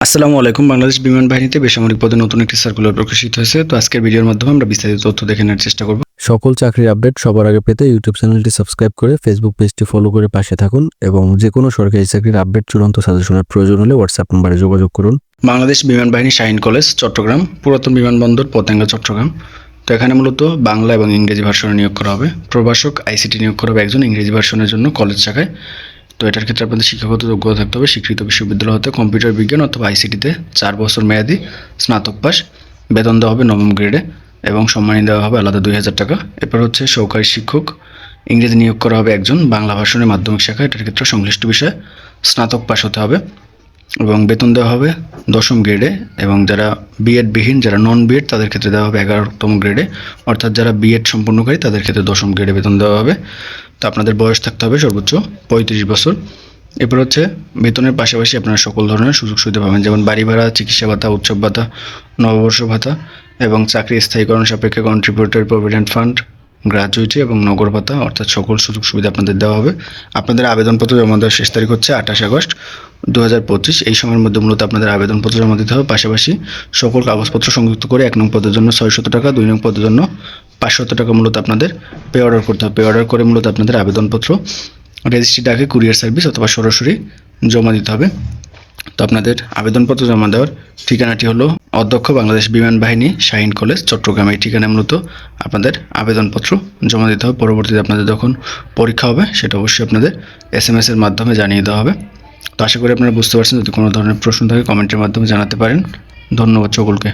আসসালামু আলাইকুম বাংলাদেশ বিমান বাহিনীতে বেসামরিক পদে নতুন একটি সার্কুলার প্রকাশিত হয়েছে। তো আজকের ভিডিওর মাধ্যমে আমরা বিস্তারিত তথ্য দেখে নেওয়ার চেষ্টা করব। সকল চাকরির আপডেট সবার আগে পেতে ইউটিউব চ্যানেলটি সাবস্ক্রাইব করে ফেসবুক পেজটি ফলো করে পাশে থাকুন এবং যে কোনো সরকারি চাকরির আপডেট চূড়ান্ত সাজেশনের প্রয়োজন হলে হোয়াটসঅ্যাপ নম্বরে যোগাযোগ করুন। বাংলাদেশ বিমান বাহিনী শাহিন কলেজ চট্টগ্রাম পুরাতন বিমানবন্দর পতেঙ্গা চট্টগ্রাম। তো এখানে মূলত বাংলা এবং ইংরেজি ভার্সনে নিয়োগ করা হবে। প্রভাষক আইসিটি নিয়োগ করা হবে একজন ইংরেজি ভার্সনের জন্য কলেজ শাখায়। তো এটার ক্ষেত্রে আপনাদের শিক্ষাগত যোগ্যতা থাকতে হবে, স্বীকৃত বিশ্ববিদ্যালয় হতে কম্পিউটার বিজ্ঞান অথবা আইসিটিতে চার বছর মেয়াদি স্নাতক পাস। বেতন দেওয়া হবে নবম গ্রেডে এবং সম্মানী দেওয়া হবে আলাদা দুই হাজার টাকা। এরপর হচ্ছে সহকারী শিক্ষক, ইংরেজি নিয়োগ করা হবে একজন, বাংলা ভাষণের মাধ্যমিক শাখা, এটার ক্ষেত্রে সংশ্লিষ্ট বিষয়ে স্নাতক পাস হতে হবে। এবং বেতন দেওয়া হবে দশম গ্রেডে এবং যারা বিএড বিহীন, যারা নন বিএড তাদের ক্ষেত্রে দেওয়া হবে এগারোতম গ্রেডে অর্থাৎ যারা বিএড সম্পূর্ণকারী তাদের ক্ষেত্রে দশম গ্রেডে বেতন দেওয়া হবে। তো আপনাদের বয়স থাকতে হবে সর্বোচ্চ পঁয়ত্রিশ বছর। এরপর হচ্ছে বেতনের পাশাপাশি আপনারা সকল ধরনের সুযোগ সুবিধা পাবেন, যেমন বাড়ি ভাড়া, চিকিৎসা ভাতা, উৎসব ভাতা, নববর্ষ ভাতা এবং চাকরি স্থায়ীকরণ সাপেক্ষে কন্ট্রিবিউটর প্রভিডেন্ট ফান্ড গ্র্যাজুইটি এবং নগর ভাতা, অর্থাৎ সকল সুযোগ সুবিধা আপনাদের দেওয়া হবে। আপনাদের আবেদনপত্র জমা দেওয়ার শেষ তারিখ হচ্ছে আঠাশ আগস্ট দু হাজার পঁচিশ। এই সময়ের মধ্যে মূলত আপনাদের আবেদনপত্র জমা দিতে হবে। পাশাপাশি সকল কাগজপত্র সংযুক্ত করে এক নং পদের জন্য ছয়শত টাকা, দুই নং পদের জন্য পাঁচশত টাকা মূলত আপনাদের পে অর্ডার করতে হবে। পে অর্ডার করে মূলত আপনাদের আবেদনপত্র রেজিস্ট্রি ডাকে কুরিয়ার সার্ভিস অথবা সরাসরি জমা দিতে হবে। তো আপনাদের আবেদনপত্র জমা দেওয়ার ঠিকানাটি হলো অধ্যক্ষ বাংলাদেশ বিমান বাহিনী শাহিন কলেজ, চট্টগ্রাম এই ঠিকানায় মূলত আপনাদের আবেদনপত্র জমা দিতে হবে। পরবর্তীতে আপনাদের যখন পরীক্ষা হবে, সেটা অবশ্যই আপনাদের এস এম এর মাধ্যমে জানিয়ে দেওয়া হবে। তো আশা করি আপনারা বুঝতে পারছেন যদি কোনো ধরনের প্রশ্ন থাকে কমেন্টের মাধ্যমে জানাতে পারেন। ধন্যবাদ সকলকে।